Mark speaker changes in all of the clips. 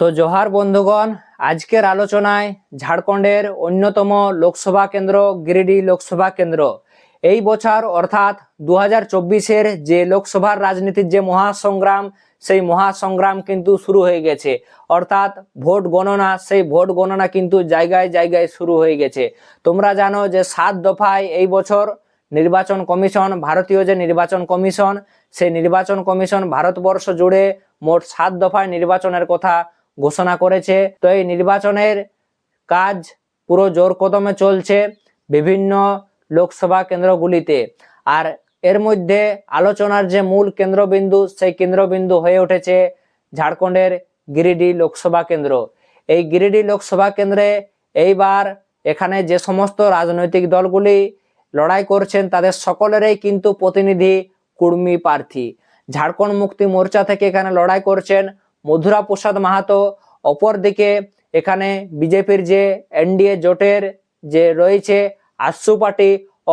Speaker 1: তো জোহার বন্ধুগণ, আজকের আলোচনায় ঝাড়খণ্ডের অন্যতম লোকসভা কেন্দ্র, গিরিডি লোকসভা কেন্দ্র। এই বছর অর্থাৎ দু হাজার যে লোকসভার রাজনীতির যে মহাসংগ্রাম, সেই মহাসংগ্রাম কিন্তু শুরু হয়ে গেছে। অর্থাৎ ভোট গণনা, সেই ভোট গণনা কিন্তু জায়গায় জায়গায় শুরু হয়ে গেছে। তোমরা জানো যে সাত দফায় এই বছর নির্বাচন কমিশন, ভারতীয় যে নির্বাচন কমিশন, সেই নির্বাচন কমিশন ভারতবর্ষ জুড়ে মোট সাত দফায় নির্বাচনের কথা ঘোষণা করেছে। তো এই নির্বাচনের কাজ পুরো জোর কদমে চলছে বিভিন্ন লোকসভা কেন্দ্রগুলিতে। আর এর মধ্যে আলোচনার যে মূল কেন্দ্রবিন্দু, সেই কেন্দ্রবিন্দু হয়ে উঠেছে ঝাড়খণ্ডের গিরিডি লোকসভা কেন্দ্র। এই গিরিডি লোকসভা কেন্দ্রে এইবার এখানে যে সমস্ত রাজনৈতিক দলগুলি লড়াই করছেন, তাদের সকলেরই কিন্তু প্রতিনিধি, কুর্মী প্রার্থী। ঝাড়খণ্ড মুক্তি মোর্চা থেকে এখানে লড়াই করছেন মধুরা প্রসাদ মাহাতো, অপরদিকে এখানে বিজেপির যে এনডিএ জোটের যে রয়েছে, AJSU party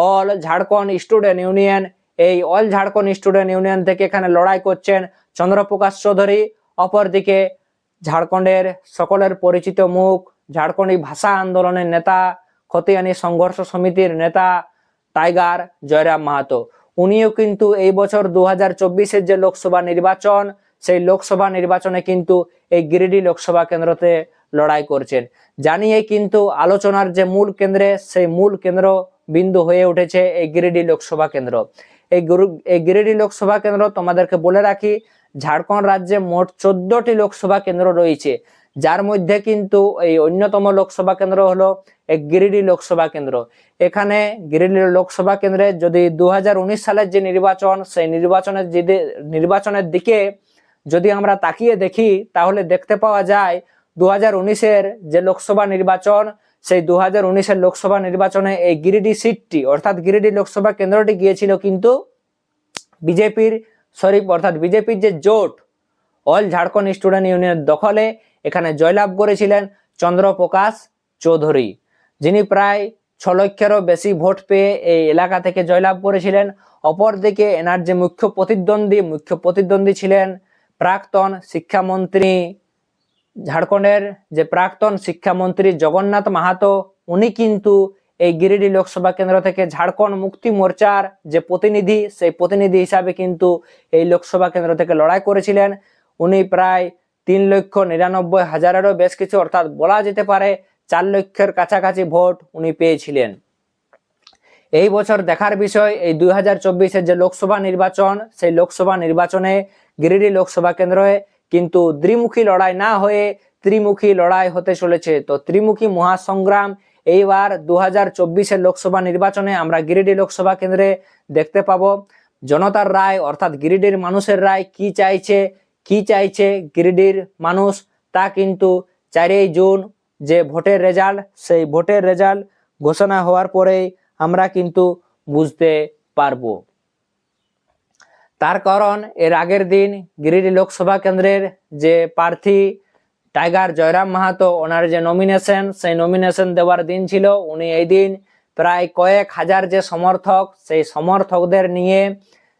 Speaker 1: all Jharkhand student union, এই অল ঝাড়খণ্ড স্টুডেন্ট ইউনিয়ন থেকে এখানে লড়াই করছেন চন্দ্রপ্রকাশ চৌধুরী। অপরদিকে ঝাড়খণ্ডের সকলের পরিচিত মুখ, ঝাড়খণ্ডী ভাষা আন্দোলনের নেতা, খতিয়ানি সংঘর্ষ সমিতির নেতা, টাইগার জয়রাম মাহাতো। উনিও কিন্তু এই বছর দু হাজার যে লোকসভা নির্বাচন সেই লোকসভা নির্বাচনে কিন্তু এই গিরিডি লোকসভা কেন্দ্রতে লড়াই করছেন। জানিয়ে কিন্তু আলোচনার যে মূল কেন্দ্রে, সেই মূল কেন্দ্র বিন্দু হয়ে উঠেছে এই গিরিডি লোকসভা কেন্দ্র। এই গুরু, এই গিরিডি লোকসভা কেন্দ্র তোমাদেরকে বলে রাখি, ঝাড়খণ্ড রাজ্যে মোট চোদ্দটি লোকসভা কেন্দ্র রয়েছে। যার মধ্যে কিন্তু এই অন্যতম লোকসভা কেন্দ্র হলো এই গিরিডি লোকসভা কেন্দ্র। এখানে গিরিডি লোকসভা কেন্দ্রে যদি দু হাজার উনিশ সালের যে নির্বাচন, সেই নির্বাচনের যে নির্বাচনের দিকে যদি আমরা তাকিয়ে দেখি, তাহলে দেখতে পাওয়া যায় দু হাজার উনিশের যে লোকসভা নির্বাচন, সেই দু হাজার উনিশের লোকসভা নির্বাচনে এই গিরিডি সিটটি, অর্থাৎ গিরিডি লোকসভা কেন্দ্রটি গিয়েছিল কিন্তু বিজেপির শরীফ অর্থাৎ বিজেপির যে জোট, অল ঝাড়খণ্ড স্টুডেন্ট ইউনিয়নের দখলে, এখানে জয়লাভ করেছিলেন চন্দ্রপ্রকাশ চৌধুরী, যিনি প্রায় ছ লক্ষেরও বেশি ভোট পেয়ে এই এলাকা থেকে জয়লাভ করেছিলেন। অপরদিকে এনার যে মুখ্য প্রতিদ্বন্দ্বী মুখ্য প্রতিদ্বন্দ্বী ছিলেন প্রাক্তন শিক্ষামন্ত্রী ঝাড়খণ্ডের যে প্রাক্তন শিক্ষামন্ত্রী জগন্নাথ মাহাতো, উনি কিন্তু এই গিরিডি লোকসভা কেন্দ্র থেকে ঝাড়খণ্ড মুক্তি মোর্চার যে প্রতিনিধি, সেই প্রতিনিধি হিসাবে কিন্তু এই লোকসভা কেন্দ্র থেকে লড়াই করেছিলেন। উনি প্রায় তিন লক্ষ নিরানব্বই হাজারেরও বেশ কিছু, অর্থাৎ বলা যেতে পারে চার লক্ষের কাছাকাছি ভোট উনি পেয়েছিলেন। এই বছর দেখার বিষয়, এই দুই হাজার চব্বিশের যে লোকসভা নির্বাচন, সেই লোকসভা নির্বাচনে গিরিডি লোকসভা কেন্দ্রে কিন্তু দ্বিমুখী লড়াই না হয়ে ত্রিমুখী লড়াই হতে চলেছে। তো ত্রিমুখী মহাসংগ্রাম এইবার দু হাজার চব্বিশের লোকসভা নির্বাচনে আমরা গিরিডি লোকসভা কেন্দ্রে দেখতে পাবো। জনতার রায়, অর্থাৎ গিরিডির মানুষের রায় কি চাইছে কি চাইছে গিরিডির মানুষ, তা কিন্তু চারই জুন যে ভোটের রেজাল্ট, সেই ভোটের রেজাল্ট ঘোষণা হওয়ার পরেই আমরা কিন্তু বুঝতে পারব। তার কারণ, এর আগের দিন গিরিডি লোকসভা কেন্দ্রের যে প্রার্থী টাইগার জয়রাম মাহাতো, ওনার যে নমিনেশন সেই নমিনেশন দেওয়ার দিন ছিল। উনি এই দিন প্রায় কয়েক হাজার যে সমর্থক, সেই সমর্থকদের নিয়ে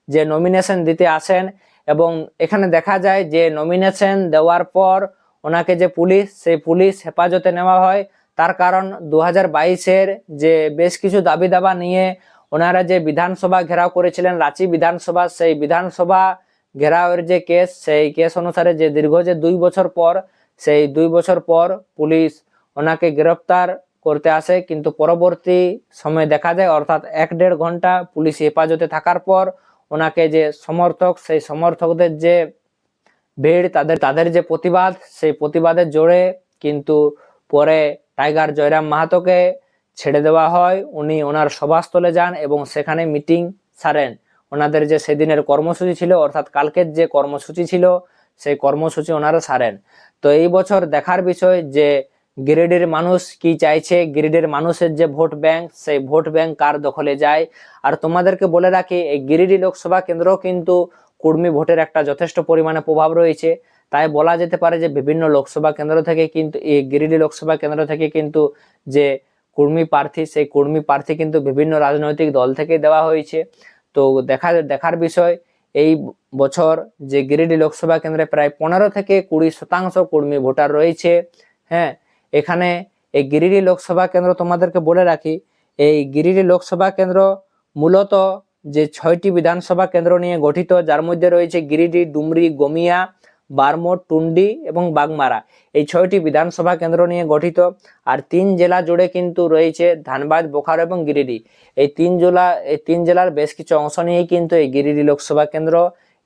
Speaker 1: যে নমিনেশন দিতে আসেন এবং এখানে দেখা যায় যে নমিনেশন দেওয়ার পর ওনাকে যে পুলিশ, সেই পুলিশ হেফাজতে নেওয়া হয়। তার কারণ দু হাজার বাইশের যে বেশ কিছু দাবি দাবা নিয়ে ওনারা যে বিধানসভা ঘেরাও করেছিলেন, রাঁচি বিধানসভা, সেই বিধানসভা ঘেরাওয়ের যে কেস, সেই কেস অনুসারে যে দীর্ঘ যে দুই বছর পর, সেই দুই বছর পর পুলিশ ওনাকে গ্রেপ্তার করতে আসে। কিন্তু পরবর্তী সময় দেখা যায়, অর্থাৎ এক দেড় ঘণ্টা পুলিশ হেফাজতে থাকার পর ওনাকে যে সমর্থক, সেই সমর্থকদের যে ভিড়, তাদের তাদের যে প্রতিবাদ, সেই প্রতিবাদের জোরে কিন্তু পরে টাইগার জয়রাম মাহাতোকে ছেড়ে দেওয়া হয়। উনি ওনার সভাস্থলে যান এবং সেখানে মিটিং সারেন। ওনাদের যে সেদিনের কর্মসূচি ছিল, অর্থাৎ কালকের যে কর্মসূচি ছিল, সেই কর্মসূচি ওনারা সারেন। তো এই বছর দেখার বিষয় যে গ্রিডের মানুষ কি চাইছে, গ্রিডের মানুষের যে ভোট ব্যাংক, সেই ভোট ব্যাংক কার দখলে যায়? আর তোমাদেরকে বলে রাখি, এই গিরিডি লোকসভা কেন্দ্র কিন্তু কুর্মী ভোটের একটা যথেষ্ট পরিমাণে প্রভাব রয়েছে। তাই বলা যেতে পারে যে বিভিন্ন লোকসভা কেন্দ্র থেকে কিন্তু, এই গিরিডি লোকসভা কেন্দ্র থেকে কিন্তু যে কর্মী প্রার্থী, সেই কর্মী প্রার্থী কিন্তু বিভিন্ন রাজনৈতিক দল থেকে দেওয়া হয়েছে। তো দেখা, দেখার বিষয়, এই বছর যে গিরিডি লোকসভা কেন্দ্রে প্রায় পনেরো থেকে কুড়ি শতাংশ কর্মী ভোটার রয়েছে। হ্যাঁ এখানে এই গিরিডি লোকসভা কেন্দ্র তোমাদেরকে বলে রাখি, এই গিরিডি লোকসভা কেন্দ্র মূলত যে ছয়টি বিধানসভা কেন্দ্র নিয়ে গঠিত, যার মধ্যে রয়েছে গিরিডি, ডুমরি, গমিয়া বারমোট টুন্ডি এবং বাগমারা। এই ছয়টি বিধানসভা কেন্দ্র নিয়ে গঠিত। আর তিন জেলা জুড়ে কিন্তু রয়েছে ধানবাদ বোকারো এবং গিরিডি। এই তিন জেলা, এই তিন জেলার বেশ কিছু অংশ নিয়েই কিন্তু এই গিরিডি লোকসভা কেন্দ্র।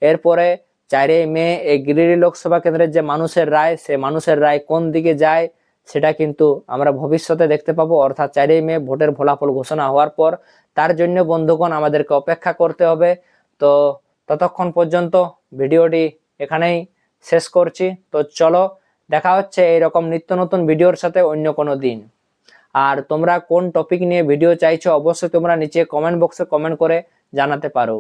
Speaker 1: এরপরে চারই মে এই গিরিডি লোকসভা কেন্দ্রের যে মানুষের রায়, সে মানুষের রায় কোন দিকে যায়, সেটা কিন্তু আমরা ভবিষ্যতে দেখতে পাবো। অর্থাৎ চারই মে ভোটের ফলাফল ঘোষণা হওয়ার পর তার জন্য বন্ধুগণ আমাদেরকে অপেক্ষা করতে হবে। তো ততক্ষণ পর্যন্ত ভিডিওটি এখানেই শেষ করছি। তো চলো, দেখা হচ্ছে এইরকম নিত্য নতুন ভিডিওর সাথে অন্য কোনো দিন। আর তোমরা কোন টপিক নিয়ে ভিডিও চাইছো, অবশ্যই তোমরা নিচে কমেন্ট বক্সে কমেন্ট করে জানাতে পারো।